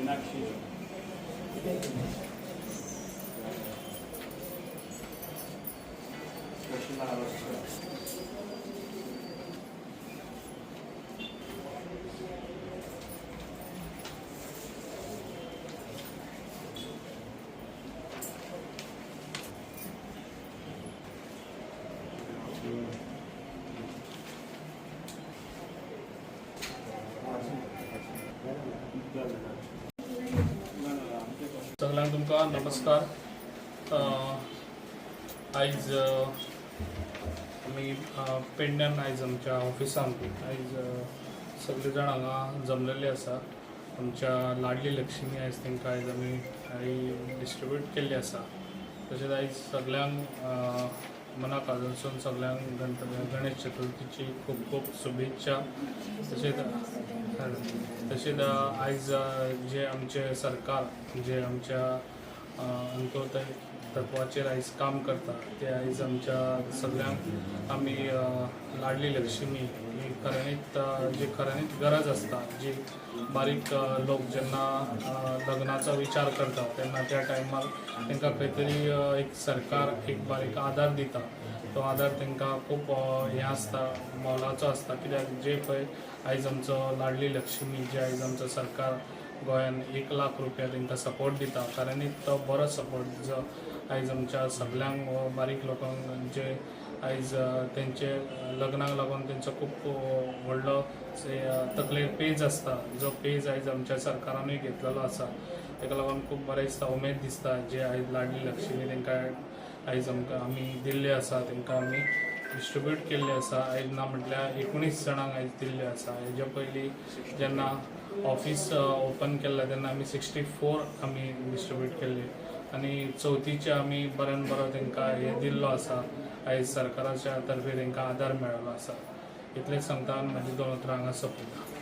Meenakshi Dakshina Maharashtra Thank you. सगळ्यांक तुमकां नमस्कार. आयज आमी पेडण्यान आयज आमच्या ऑफिसांत आयज सगळे जाण हांगा जमलेले आसा. आमच्या लाडली लक्ष्मी आयज तांकां आयज आमी डिस्ट्रिब्यूट केल्ली आसा. तशेंच आयज सगळ्यांक मनाक आजूनसून सगळ्यांक गणपती गणेश चतुर्थीची खूब खूब शुभेच्छा. तशेंच तशेंच आयज जे आमचे सरकार जे आमच्या अ, अंत्योदय तत्वाचेर आयज काम करता ते आयज आमच्या सगळ्यांक आमी लाडली लक्ष्मी ही खऱ्यांनीच जी खऱ्यांनीच गरज आसता जी बारीक लोक जेन्ना लग्नाचा लग्नाचो विचार करता तेन्ना त्या टायमार तांकां खंय तरी एक सरकार एक बारीक आदार दिता तो आदार तांकां खूब हें आसता मोलाचो आसता कित्याक जे पळय आयज आमचो लाडली लक्ष्मी जे आयज आमचो सरकार गोंयान एक लाख रुपया तांकां सपोर्ट दिता. कारण तो बरो सपोर्ट जो आयज आमच्या सगळ्यांक व बारीक लोकांक जे आयज तेंचे लग्नाक लागून तेंचो खूब व्हडलो तकलेर पेज आसता जो पेज आयज आमच्या सरकारानूय घेतलेलो आसा. ताका लागून खूब बरें दिसता उमेद दिसता. जे आयज लाडली लक्ष्मी तांकां आयज आमकां आमी दिल्ले आसा. तांकां आमी डिस्ट्रिब्यूट केल्ले आसा. आयज ना म्हटल्यार एकुणीस जाणांक आयज दिल्ले आसा. हेज्या पयलीं जेन्ना ऑफिस ओपन केल्लें तेन्ना आमी सिक्स्टी फोर आमी डिस्ट्रीब्यूट केले. आनी चवथीचे आमी बऱ्यान बरो तांकां हे दिल्लो आसा आयज सरकाराच्या तर्फे तांकां आदार मेळिल्लो आसा इतलेंच सांगता आनी म्हाजी दोन उतरां हांगा सोंपयता